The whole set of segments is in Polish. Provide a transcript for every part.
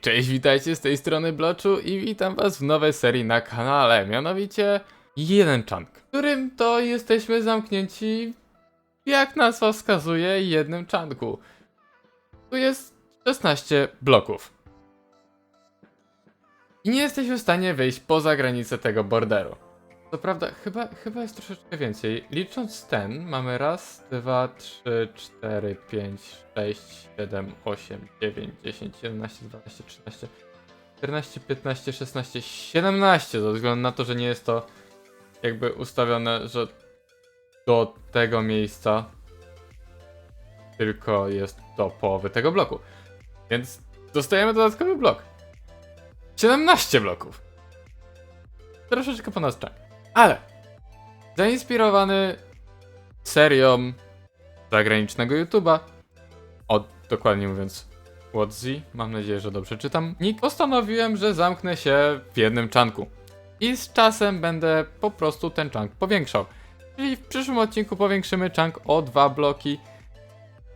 cześć, witajcie z tej strony Bloczu i witam was w nowej serii na kanale, mianowicie jeden chunk, w którym to jesteśmy zamknięci, jak nazwa wskazuje, jednym chunku. Tu jest 16 bloków. I nie jesteśmy w stanie wyjść poza granicę tego borderu. Co prawda, chyba, chyba jest troszeczkę więcej. Licząc ten, mamy raz, dwa, trzy, cztery, pięć, sześć, siedem, osiem, dziewięć, dziesięć, jedenaście, dwanaście, trzynaście, czternaście, piętnaście, szesnaście, siedemnaście, ze względu na to, że nie jest to jakby ustawione, że do tego miejsca tylko jest do połowy tego bloku. Więc dostajemy dodatkowy blok. 17 bloków. Troszeczkę ponad czas. Ale zainspirowany serią zagranicznego YouTube'a, od dokładnie mówiąc Whatzy, mam nadzieję, że dobrze czytam, nick postanowiłem, że zamknę się w jednym czanku. I z czasem będę po prostu ten czank powiększał. Czyli w przyszłym odcinku powiększymy czank o dwa bloki.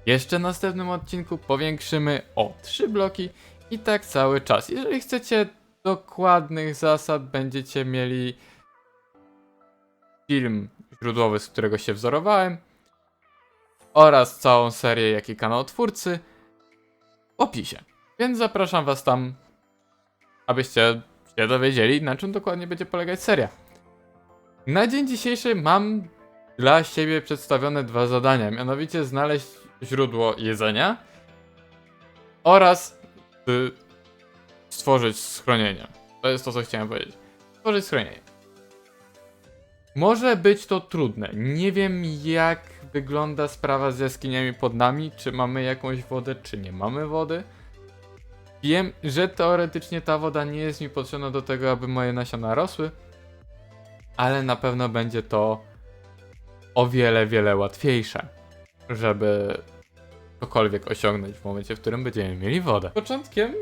Jeszcze w następnym odcinku powiększymy o trzy bloki i tak cały czas. Jeżeli chcecie dokładnych zasad, będziecie mieli film źródłowy, z którego się wzorowałem oraz całą serię, jak i kanał twórcy w opisie. Więc zapraszam was tam, abyście się dowiedzieli, na czym dokładnie będzie polegać seria. Na dzień dzisiejszy mam dla siebie przedstawione dwa zadania, mianowicie znaleźć źródło jedzenia oraz y, stworzyć schronienie. To jest to, co chciałem powiedzieć. Stworzyć schronienie. Może być to trudne. Nie wiem, jak wygląda sprawa z jaskiniami pod nami. Czy mamy jakąś wodę, czy nie mamy wody. Wiem, że teoretycznie ta woda nie jest mi potrzebna do tego, aby moje nasiona rosły. Ale na pewno będzie to o wiele, wiele łatwiejsze, żeby cokolwiek osiągnąć w momencie, w którym będziemy mieli wodę. Początkiem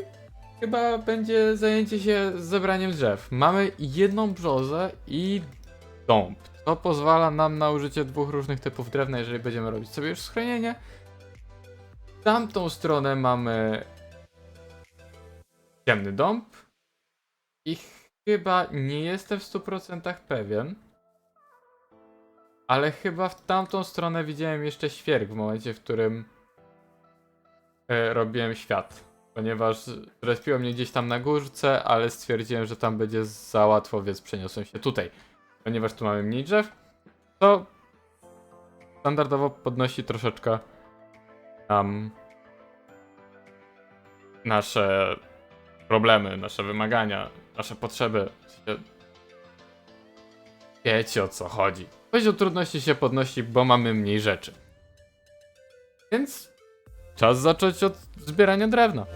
chyba będzie zajęcie się zebraniem drzew. Mamy jedną brzozę i dąb. To pozwala nam na użycie dwóch różnych typów drewna, jeżeli będziemy robić sobie już schronienie. W tamtą stronę mamy ciemny dąb i chyba nie jestem w 100% pewien, ale chyba w tamtą stronę widziałem jeszcze świerk w momencie, w którym e, robiłem świat. Ponieważ respiło mnie gdzieś tam na górce, ale stwierdziłem, że tam będzie za łatwo, więc przeniosłem się tutaj. Ponieważ tu mamy mniej drzew, to standardowo podnosi troszeczkę nam nasze problemy, nasze wymagania, nasze potrzeby. Wiecie o co chodzi. Poziom trudności się podnosi, bo mamy mniej rzeczy. Więc czas zacząć od zbierania drewna.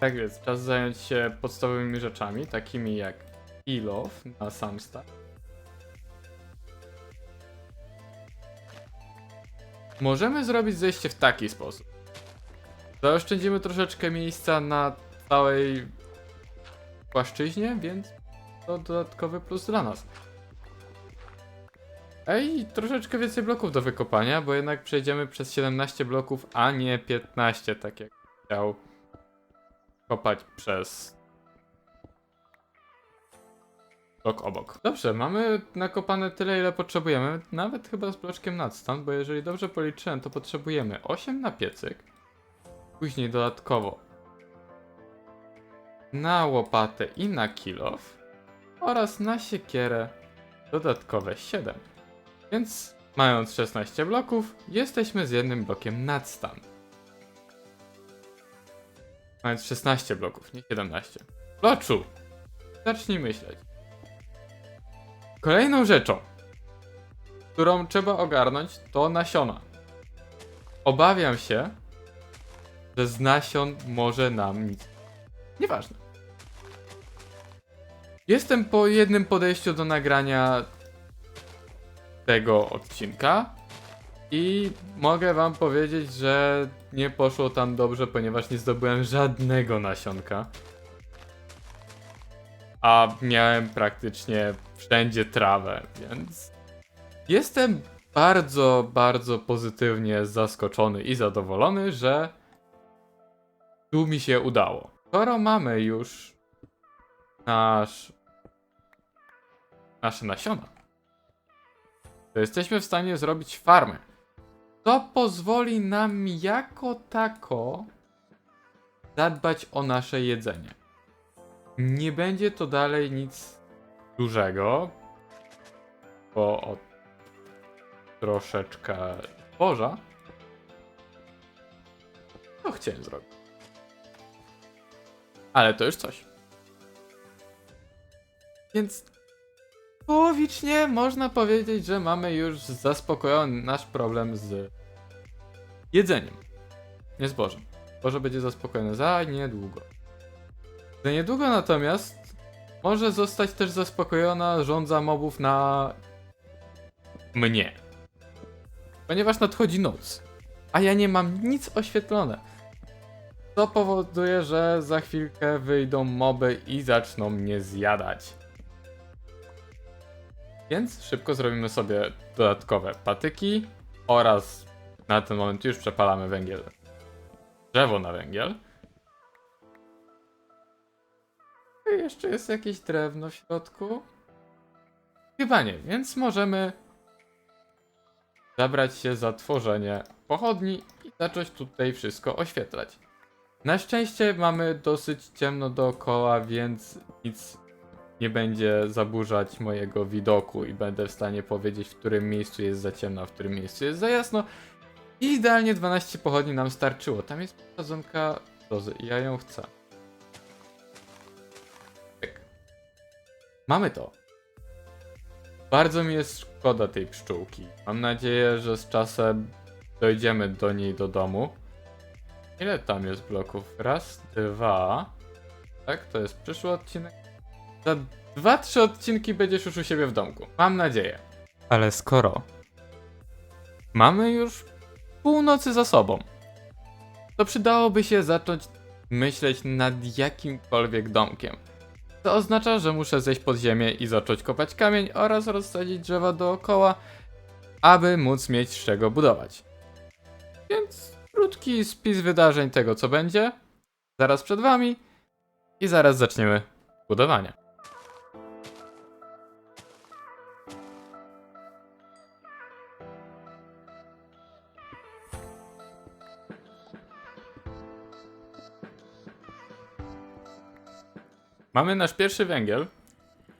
Tak więc, czas zająć się podstawowymi rzeczami, takimi jak ilow na sam start. Możemy zrobić zejście w taki sposób. Zaoszczędzimy troszeczkę miejsca na całej płaszczyźnie, więc to dodatkowy plus dla nas. Ej, troszeczkę więcej bloków do wykopania, bo jednak przejdziemy przez 17 bloków, a nie 15, tak jak chciał kopać przez blok obok. Dobrze, mamy nakopane tyle, ile potrzebujemy, nawet chyba z bloczkiem nadstand, bo jeżeli dobrze policzyłem, to potrzebujemy 8 na piecyk, później dodatkowo na łopatę i na kilof oraz na siekierę dodatkowe 7. Więc mając 16 bloków, jesteśmy z jednym blokiem nadstand. Mając 16 bloków, nie 17. Bloczu! Zacznij myśleć. Kolejną rzeczą, którą trzeba ogarnąć, to nasiona. Obawiam się, że z nasion może nam nic. Nieważne. Jestem po jednym podejściu do nagrania tego odcinka i mogę wam powiedzieć, że nie poszło tam dobrze, ponieważ nie zdobyłem żadnego nasionka. A miałem praktycznie wszędzie trawę, więc jestem bardzo, bardzo pozytywnie zaskoczony i zadowolony, że tu mi się udało. Skoro mamy już nasz nasze nasiona, to jesteśmy w stanie zrobić farmę. To pozwoli nam jako tako zadbać o nasze jedzenie. Nie będzie to dalej nic dużego, bo troszeczkę boża. To chciałem zrobić. Ale to już coś. Więc połowicznie można powiedzieć, że mamy już zaspokojony nasz problem z jedzeniem. Nie zbożem. Boże będzie zaspokojone za niedługo. Za niedługo natomiast może zostać też zaspokojona żądza mobów na mnie. Ponieważ nadchodzi noc, a ja nie mam nic oświetlone. To powoduje, że za chwilkę wyjdą moby i zaczną mnie zjadać. Więc szybko zrobimy sobie dodatkowe patyki oraz na ten moment już przepalamy węgiel. Drzewo na węgiel. I jeszcze jest jakieś drewno w środku? Chyba nie, więc możemy zabrać się za tworzenie pochodni i zacząć tutaj wszystko oświetlać. Na szczęście mamy dosyć ciemno dookoła, więc nic nie będzie zaburzać mojego widoku i będę w stanie powiedzieć, w którym miejscu jest za ciemno, a w którym miejscu jest za jasno. I idealnie 12 pochodni nam starczyło. Tam jest sadzonka rozy i ja ją chcę. Pyk. Mamy to. Bardzo mi jest szkoda tej pszczółki. Mam nadzieję, że z czasem dojdziemy do niej do domu. Ile tam jest bloków? Raz, dwa. Tak, to jest przyszły odcinek. Za dwa, trzy odcinki będziesz już u siebie w domku. Mam nadzieję. Ale skoro mamy już północy za sobą, to przydałoby się zacząć myśleć nad jakimkolwiek domkiem. To oznacza, że muszę zejść pod ziemię i zacząć kopać kamień oraz rozsadzić drzewa dookoła, aby móc mieć z czego budować. Więc krótki spis wydarzeń tego, co będzie, zaraz przed wami i zaraz zaczniemy budowanie. Mamy nasz pierwszy węgiel.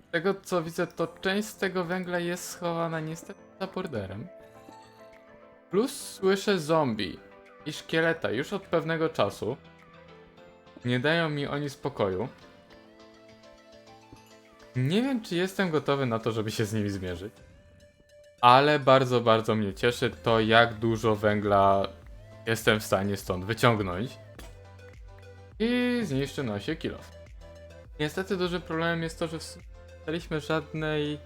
Z tego co widzę, to część z tego węgla jest schowana niestety za borderem. Plus słyszę zombie i szkieleta już od pewnego czasu. Nie dają mi oni spokoju. Nie wiem, czy jestem gotowy na to, żeby się z nimi zmierzyć. Ale bardzo, bardzo mnie cieszy to, jak dużo węgla jestem w stanie stąd wyciągnąć. I zniszczy nosie kilof. Niestety dużym problemem jest to, że w- nie daliśmy żadnej...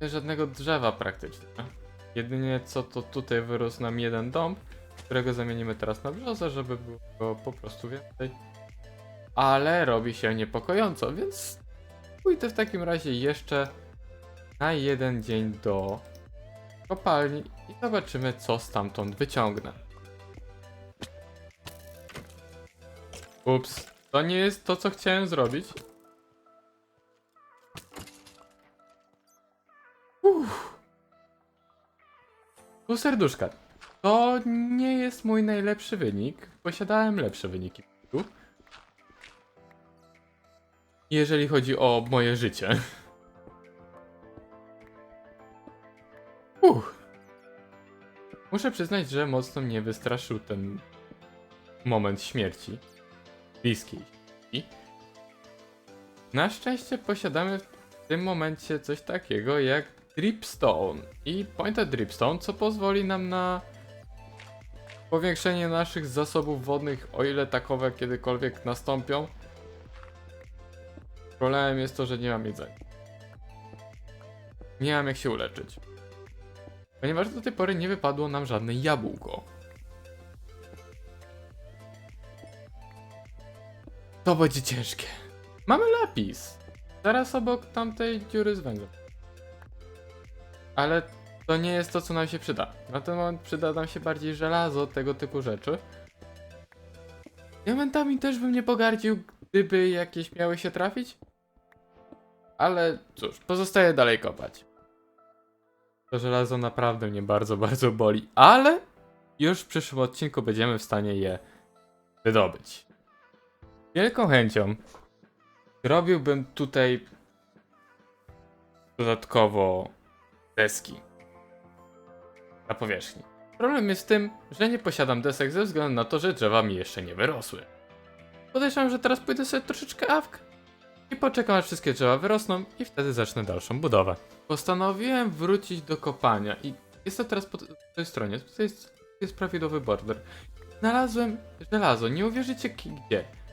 żadnego drzewa praktycznie. Jedynie co to tutaj wyrósł nam jeden dom, którego zamienimy teraz na brzozę, żeby było po prostu więcej. Ale robi się niepokojąco, więc pójdę w takim razie jeszcze na jeden dzień do kopalni i zobaczymy co stamtąd wyciągnę. Ups, to nie jest to co chciałem zrobić. Uff. Pół serduszka. To nie jest mój najlepszy wynik. Posiadałem lepsze wyniki. Tu. Jeżeli chodzi o moje życie. Uff. Muszę przyznać, że mocno mnie wystraszył ten moment śmierci. Bliskiej. Na szczęście posiadamy w tym momencie coś takiego jak Dripstone i Pointed Dripstone, co pozwoli nam na powiększenie naszych zasobów wodnych, o ile takowe kiedykolwiek nastąpią. Problemem jest to, że nie mam jedzenia. Nie mam jak się uleczyć. Ponieważ do tej pory nie wypadło nam żadne jabłko. To będzie ciężkie. Mamy lapis. Zaraz obok tamtej dziury z węglem. Ale to nie jest to, co nam się przyda. Na ten moment przyda nam się bardziej żelazo, tego typu rzeczy. Diamentami też bym nie pogardził, gdyby jakieś miały się trafić. Ale cóż, pozostaje dalej kopać. To żelazo naprawdę mnie bardzo, bardzo boli, ale już w przyszłym odcinku będziemy w stanie je wydobyć. Wielką chęcią robiłbym tutaj dodatkowo deski na powierzchni. Problem jest w tym, że nie posiadam desek ze względu na to, że drzewa mi jeszcze nie wyrosły. Podejrzewam, że teraz pójdę sobie troszeczkę awk i poczekam aż wszystkie drzewa wyrosną i wtedy zacznę dalszą budowę. Postanowiłem wrócić do kopania i jest to teraz po tej stronie, tutaj jest, jest prawidłowy border. Znalazłem żelazo, nie uwierzycie gdzie.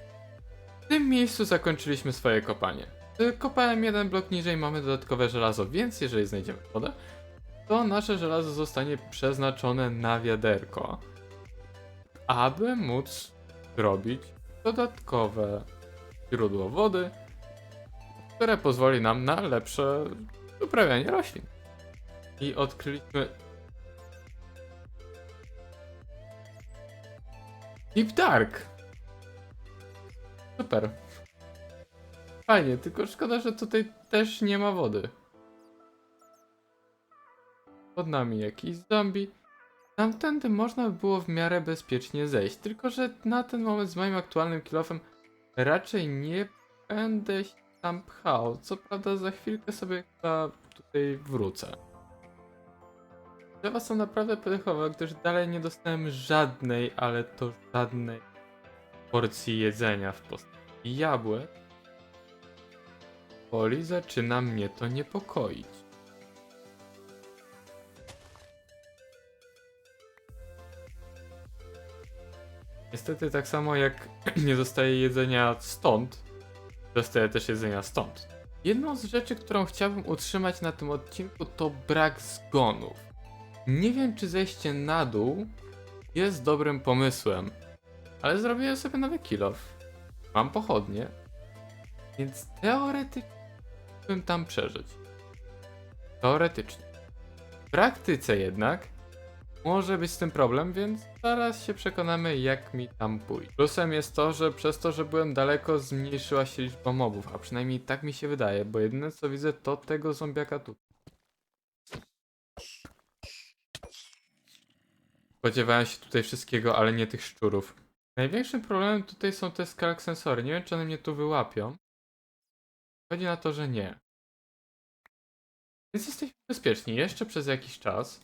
W tym miejscu zakończyliśmy swoje kopanie. Y, Kopałem jeden blok niżej, mamy dodatkowe żelazo, więc jeżeli znajdziemy wodę, to nasze żelazo zostanie przeznaczone na wiaderko, aby móc zrobić dodatkowe źródło wody, które pozwoli nam na lepsze uprawianie roślin. I odkryliśmy Deep Dark. Super. Fajnie, tylko szkoda, że tutaj też nie ma wody. Pod nami jakiś zombie. Tamtędy można by było w miarę bezpiecznie zejść, tylko że na ten moment z moim aktualnym kilofem raczej nie będę tam pchał. Co prawda za chwilkę sobie chyba tutaj wrócę. Drzewa są naprawdę pechowe, gdyż dalej nie dostałem żadnej, ale to żadnej porcji jedzenia w postaci jabłek. Poli zaczyna mnie to niepokoić. Niestety tak samo jak nie dostaję jedzenia stąd, dostaję też jedzenia stąd. Jedną z rzeczy, którą chciałbym utrzymać na tym odcinku to brak zgonów. Nie wiem czy zejście na dół jest dobrym pomysłem, ale zrobiłem sobie nowy kill off. Mam pochodnie, więc teoretycznie bym tam przeżyć. Teoretycznie. W praktyce jednak może być z tym problem, więc zaraz się przekonamy jak mi tam pójdzie. Plusem jest to, że przez to, że byłem daleko zmniejszyła się liczba mobów, a przynajmniej tak mi się wydaje, bo jedyne co widzę to tego zombiaka tu. Spodziewałem się tutaj wszystkiego, ale nie tych szczurów. Największym problemem tutaj są te skalk sensory. Nie wiem, czy one mnie tu wyłapią. Chodzi na to, że nie. Więc jesteśmy bezpieczni jeszcze przez jakiś czas.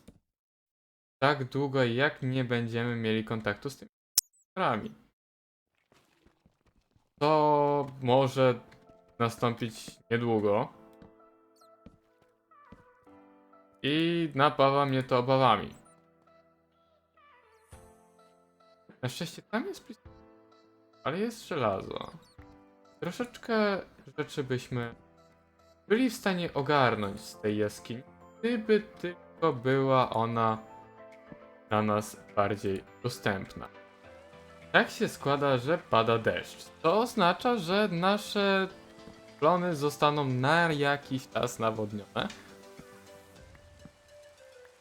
Tak długo, jak nie będziemy mieli kontaktu z tymi sensorami. To może nastąpić niedługo. I napawa mnie to obawami. Na szczęście tam jest ale jest żelazo. Troszeczkę rzeczy byśmy byli w stanie ogarnąć z tej jaskini, gdyby tylko była ona dla nas bardziej dostępna. Tak się składa, że pada deszcz. To oznacza, że nasze plony zostaną na jakiś czas nawodnione.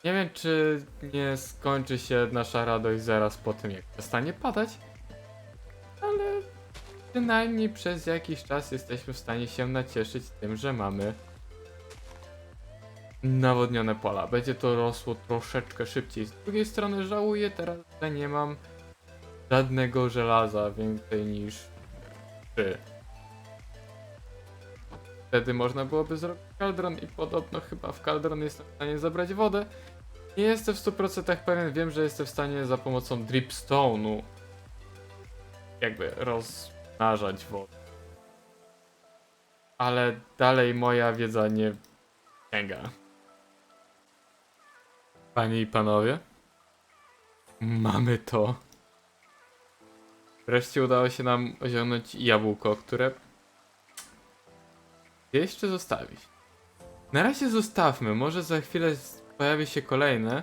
Nie wiem, czy nie skończy się nasza radość zaraz po tym, jak przestanie padać, ale przynajmniej przez jakiś czas jesteśmy w stanie się nacieszyć tym, że mamy nawodnione pola. Będzie to rosło troszeczkę szybciej. Z drugiej strony żałuję teraz, że nie mam żadnego żelaza więcej niż 3. Wtedy można byłoby zrobić kaldron i podobno chyba w kaldron jestem w stanie zabrać wodę. Nie jestem w 100% pewien, wiem, że jestem w stanie za pomocą dripstone'u jakby rozmnażać wodę. Ale dalej moja wiedza nie sięga. Panie i panowie, mamy to. Wreszcie udało się nam osiągnąć jabłko, które jeszcze zostawić. Na razie zostawmy, może za chwilę pojawi się kolejne,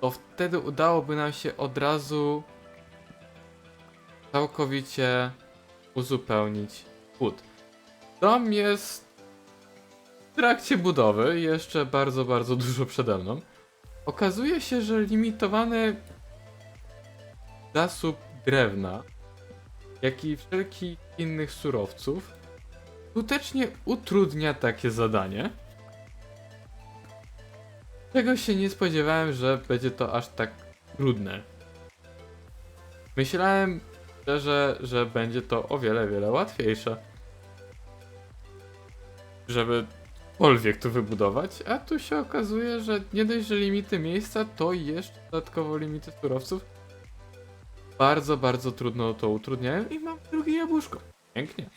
to wtedy udałoby nam się od razu całkowicie uzupełnić płód. Dom jest w trakcie budowy, jeszcze bardzo, bardzo dużo przede mną. Okazuje się, że limitowany zasób drewna, jak i wszelkich innych surowców, skutecznie utrudnia takie zadanie. Czego się nie spodziewałem, że będzie to aż tak trudne. Myślałem szczerze, że będzie to o wiele, wiele łatwiejsze. Żeby cokolwiek tu wybudować, a tu się okazuje, że nie dość, że limity miejsca, to jeszcze dodatkowo limity surowców. Bardzo, bardzo trudno to utrudniałem i mam drugie jabłuszko. Pięknie.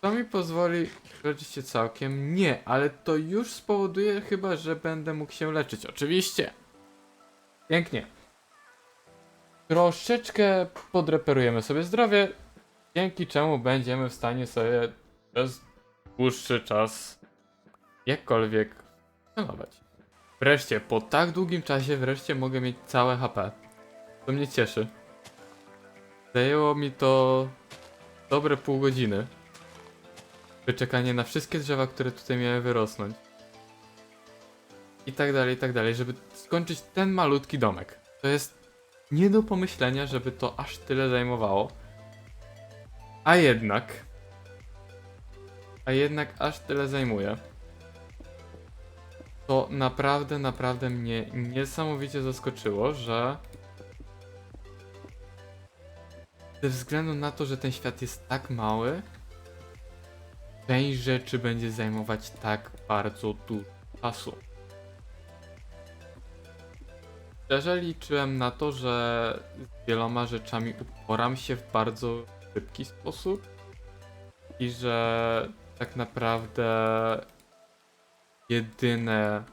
To mi pozwoli leczyć się całkiem? Nie, ale to już spowoduje chyba, że będę mógł się leczyć. Oczywiście. Pięknie. Troszeczkę podreperujemy sobie zdrowie, dzięki czemu będziemy w stanie sobie przez dłuższy czas jakkolwiek funkcjonować. Wreszcie, po tak długim czasie, wreszcie mogę mieć całe HP. To mnie cieszy. Zajęło mi to dobre pół godziny. Wyczekanie na wszystkie drzewa, które tutaj miały wyrosnąć. I tak dalej, i tak dalej, żeby skończyć ten malutki domek. To jest nie do pomyślenia, żeby to aż tyle zajmowało. A jednak. A jednak aż tyle zajmuje. To naprawdę, naprawdę mnie niesamowicie zaskoczyło, że. Ze względu na to, że ten świat jest tak mały, część rzeczy będzie zajmować tak bardzo dużo czasu. Szczerze liczyłem na to, że z wieloma rzeczami uporam się w bardzo szybki sposób i że tak naprawdę jedyne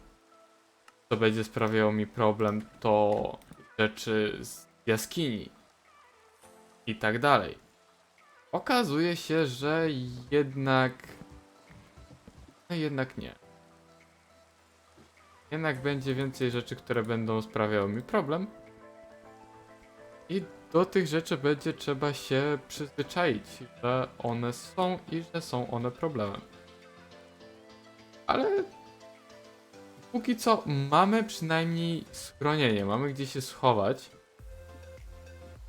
co będzie sprawiało mi problem to rzeczy z jaskini i tak dalej. Okazuje się, że jednak no jednak nie. Jednak będzie więcej rzeczy, które będą sprawiały mi problem. I do tych rzeczy będzie trzeba się przyzwyczaić, że one są i że są one problemem. Ale póki co mamy przynajmniej schronienie, mamy gdzie się schować.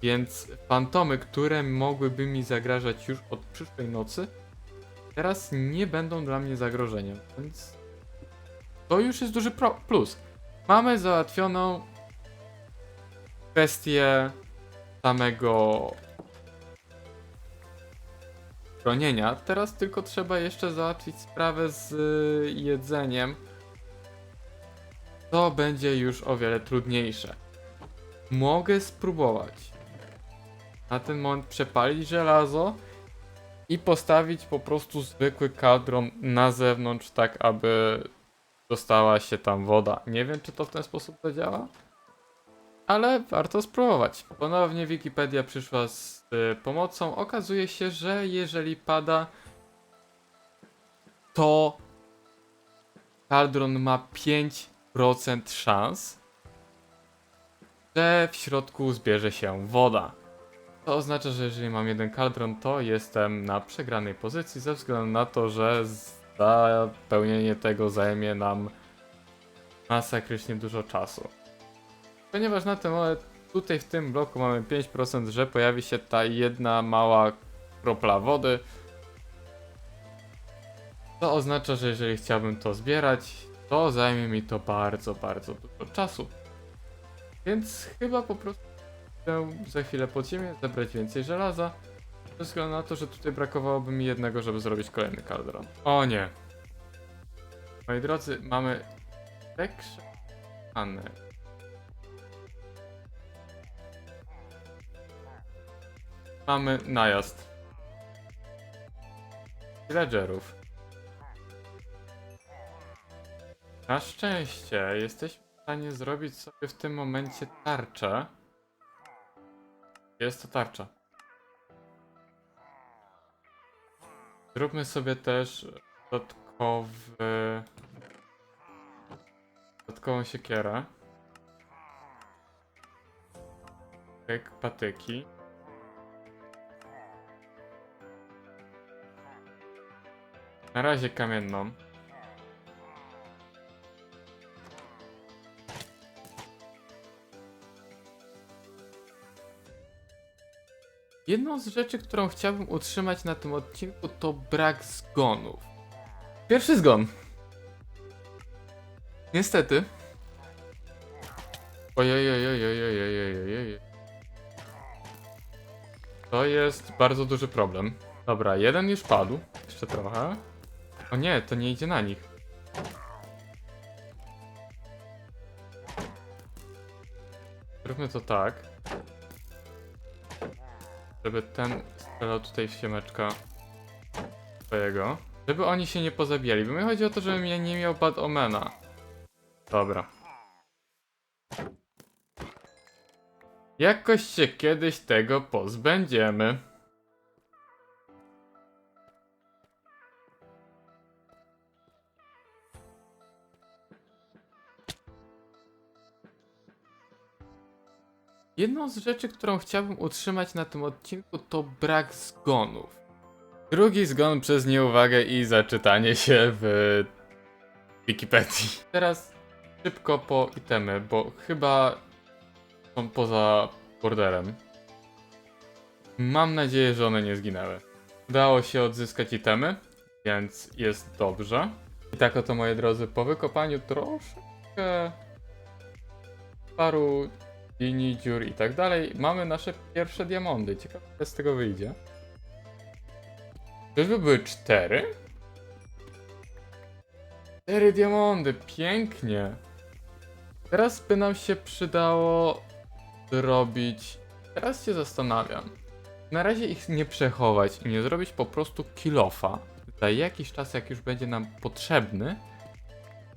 Więc fantomy, które mogłyby mi zagrażać już od przyszłej nocy, teraz nie będą dla mnie zagrożeniem, więc to już jest duży plus. Mamy załatwioną kwestię samego chronienia. Teraz tylko trzeba jeszcze załatwić sprawę z y, jedzeniem. To będzie już o wiele trudniejsze. Mogę spróbować na ten moment przepalić żelazo i postawić po prostu zwykły kadron na zewnątrz, tak aby dostała się tam woda. Nie wiem, czy to w ten sposób zadziała, ale warto spróbować. Ponownie Wikipedia przyszła z y, pomocą. Okazuje się, że jeżeli pada, to kaldron ma 5% szans, że w środku zbierze się woda. To oznacza, że jeżeli mam jeden kaldron, to jestem na przegranej pozycji ze względu na to, że zapełnienie tego zajmie nam masakrycznie dużo czasu. Ponieważ na tym tutaj w tym bloku mamy 5%, że pojawi się ta jedna mała kropla wody. To oznacza, że jeżeli chciałbym to zbierać, to zajmie mi to bardzo, bardzo dużo czasu. Więc chyba po prostu Chcę za chwilę pod ziemię, zebrać więcej żelaza. Ze względu na to, że tutaj brakowałoby mi jednego, żeby zrobić kolejny kaldron. O nie. Moi drodzy, mamy tekrzany. Mamy najazd. Villagerów. Na szczęście jesteśmy w stanie zrobić sobie w tym momencie tarczę. Jest to tarcza. Zróbmy sobie też dodatkowy... Dodatkową siekierę. Pyk, patyki. Na razie kamienną. Jedną z rzeczy, którą chciałbym utrzymać na tym odcinku, to brak zgonów. Pierwszy zgon. Niestety. Ojej, To jest bardzo duży problem. Dobra, jeden już padł. Jeszcze trochę. O nie, to nie idzie na nich. Zróbmy to tak. Żeby ten strzelał tutaj w siemeczka swojego. Żeby oni się nie pozabijali, bo mi chodzi o to, żebym ja nie miał bad omena. Dobra. Jakoś się kiedyś tego pozbędziemy. Jedną z rzeczy, którą chciałbym utrzymać na tym odcinku, to brak zgonów. Drugi zgon przez nieuwagę i zaczytanie się w Wikipedii. Teraz szybko po itemy, bo chyba są poza borderem. Mam nadzieję, że one nie zginęły. Udało się odzyskać itemy, więc jest dobrze. I tak oto, moi drodzy, po wykopaniu troszeczkę paru linii, dziur i tak dalej, mamy nasze pierwsze diamondy. Ciekawe, co z tego wyjdzie. Czyżby były cztery? Cztery diamondy, pięknie. Teraz by nam się przydało zrobić. Teraz się zastanawiam. Na razie ich nie przechować i nie zrobić po prostu kilofa. Za jakiś czas, jak już będzie nam potrzebny.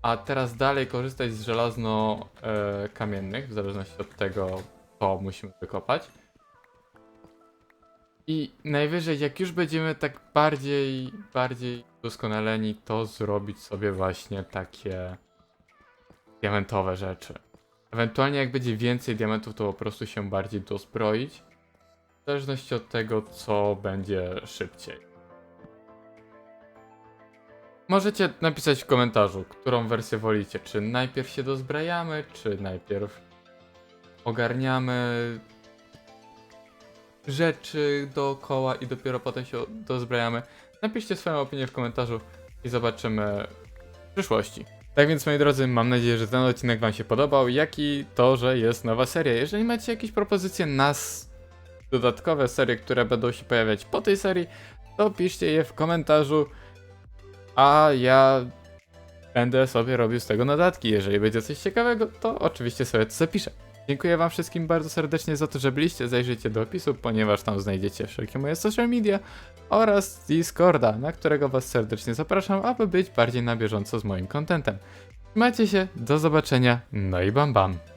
A teraz dalej korzystać z żelazno-kamiennych, w zależności od tego, co musimy wykopać. I najwyżej, jak już będziemy tak bardziej, bardziej doskonaleni, to zrobić sobie właśnie takie diamentowe rzeczy. Ewentualnie jak będzie więcej diamentów, to po prostu się bardziej dozbroić. W zależności od tego, co będzie szybciej. Możecie napisać w komentarzu, którą wersję wolicie. Czy najpierw się dozbrajamy, czy najpierw ogarniamy rzeczy dookoła i dopiero potem się dozbrajamy. Napiszcie swoją opinię w komentarzu i zobaczymy w przyszłości. Tak więc moi drodzy, mam nadzieję, że ten odcinek wam się podobał, jak i to, że jest nowa seria. Jeżeli macie jakieś propozycje na dodatkowe serie, które będą się pojawiać po tej serii, to piszcie je w komentarzu, a ja będę sobie robił z tego notatki. Jeżeli będzie coś ciekawego, to oczywiście sobie to zapiszę. Dziękuję wam wszystkim bardzo serdecznie za to, że byliście. Zajrzyjcie do opisu, ponieważ tam znajdziecie wszelkie moje social media oraz Discorda, na którego was serdecznie zapraszam, aby być bardziej na bieżąco z moim contentem. Macie się, do zobaczenia, no i bam bam.